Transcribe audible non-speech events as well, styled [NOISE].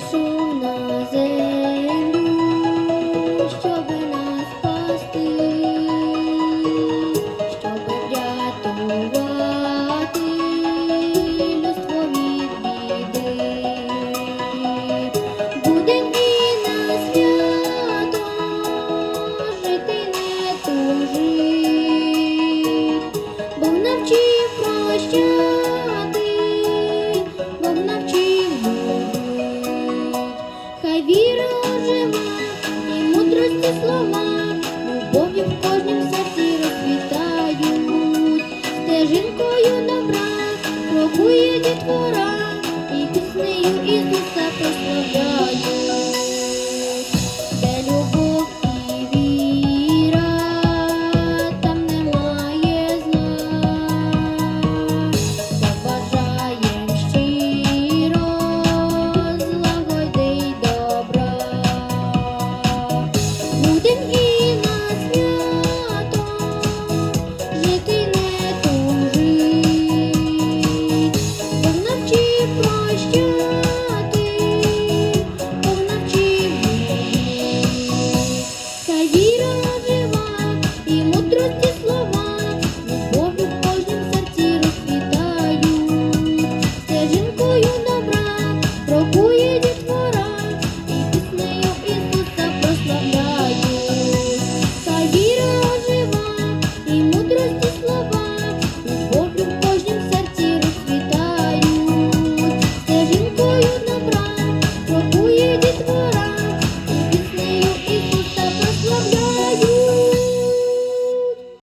personas de Хай віра ожива і мудрості слова, любов'ю в кожнім серці розквітають, стежинкою добра крокує дітвора, didn't [LAUGHS]